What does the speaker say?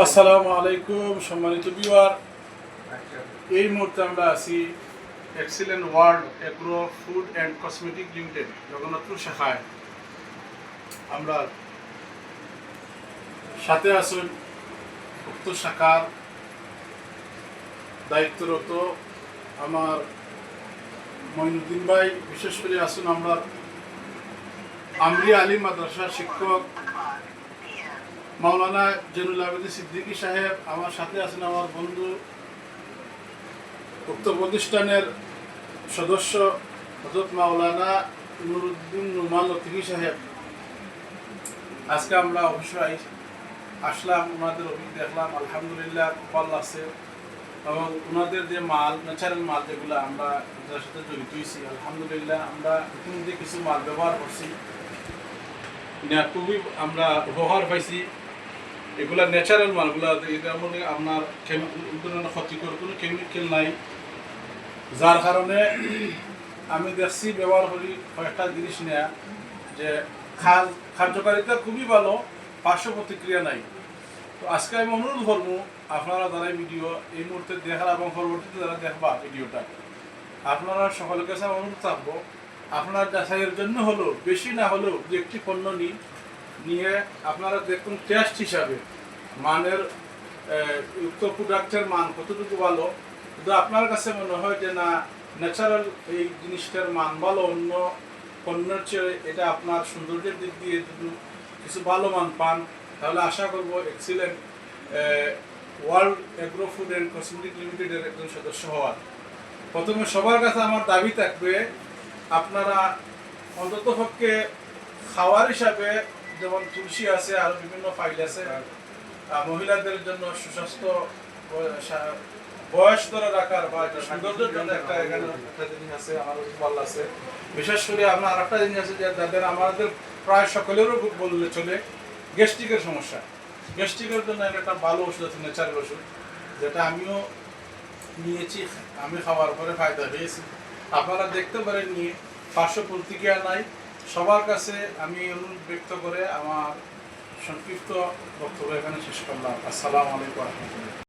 আসসালামু আলাইকুম, সম্মানিত বিওয়ার এই মুহূর্তে আমরা আছি excellent world agro food and cosmetic limited Jagannathpur শাখায়। আমরা সাথে আছেন উক্ত শাখার দায়িত্বরত আমার মঈনুদ্দিন ভাই। বিশেষ করে আসুন আমরা আমরি আলী মাদ্রাসার শিক্ষক মাওলানা জেনুল আবেদি সিদ্দিকী সাহেব, আমার সাথে আছেন আমার বন্ধু, উক্ত প্রতিষ্ঠানের সদস্য হজরত মাওলানা নুরুদ্দিন নুমান লতিফি সাহেব। আজকে আমরা অবশ্যই আসলাম, ওনাদের অভিজ্ঞ দেখলাম, আলহামদুলিল্লাহ খুব আছে। এবং ওনাদের যে মাল, ন্যাচারাল মাল যেগুলো আমরা যার সাথে জড়িত হয়েছি, আলহামদুলিল্লাহ আমরা ইতিমধ্যে কিছু মাল ব্যবহার করছি। খুবই আমরা উপহার পাইছি। এগুলা ন্যাচারাল মালগুলা, এটা মানে আপনার ক্ষতিকর, কোনো কেমিক্যাল নাই। যার কারণে আমি দেখছি, ব্যবহার করি কয়েকটা জিনিস নেয়া, যে কার্যকারিতা খুবই ভালো, পার্শ্ব প্রতিক্রিয়া নাই। তো আজকে আমি অনুরোধ করব, আপনারা যারা ভিডিও এই মুহূর্তে দেখার এবং পরবর্তীতে যারা দেখবা ভিডিওটা আপনারা সকলের কাছে অনুরোধ থাকব, আপনার যাচাইয়ের জন্য হলো বেশি না হলেও, দু একটি পণ্য নিন। নিয়ে আপনারা দেখুন টেস্ট হিসাবে মানের উক্ত প্রোডাক্টের মান কতটুকু ভালো। কিন্তু আপনার কাছে মনে হয় যে না ন্যাচারাল এই জিনিসটার মান ভালো, অন্য পণ্যের চেয়ে এটা আপনার সৌন্দর্যের দিক দিয়ে যদি কিছু ভালো মান পান, তাহলে আশা করব excellent world agro food and cosmetic লিমিটেডের একজন সদস্য হওয়ার। প্রথমে সবার কাছে আমার দাবি থাকবে, আপনারা অন্তত পক্ষে খাওয়ার হিসাবে যেমন তুলসী আছে আর বিভিন্ন ফাইল আছে। আহ, মহিলাদের জন্য সুস্বাস্থ্য বয়স ধরে রাখার বা একটা সৌন্দর্যের জন্য একটা এখানে একটা জিনিস আছে আমার ভালো আছে। বিশেষ করে আপনার আরেকটা জিনিস আছে যে যাদের আমাদের প্রায় সকলেরও খুব বললে চলে গ্যাস্ট্রিকের সমস্যা। গ্যাস্ট্রিকের জন্য একটা ভালো ওষুধ আছে ন্যাচারাল ওষুধ যেটা আমিও নিয়েছি আমি খাওয়ার পরে ফায়দা পেয়েছি। আপনারা দেখতে পারেন নিয়ে পার্শ্ব প্রতিক্রিয়া নাই। সবার কাছে আমি অনুরোধ ব্যক্ত করে আমার সংক্ষিপ্ত বক্তব্য এখানে শেষ করলাম। আসসালামু আলাইকুম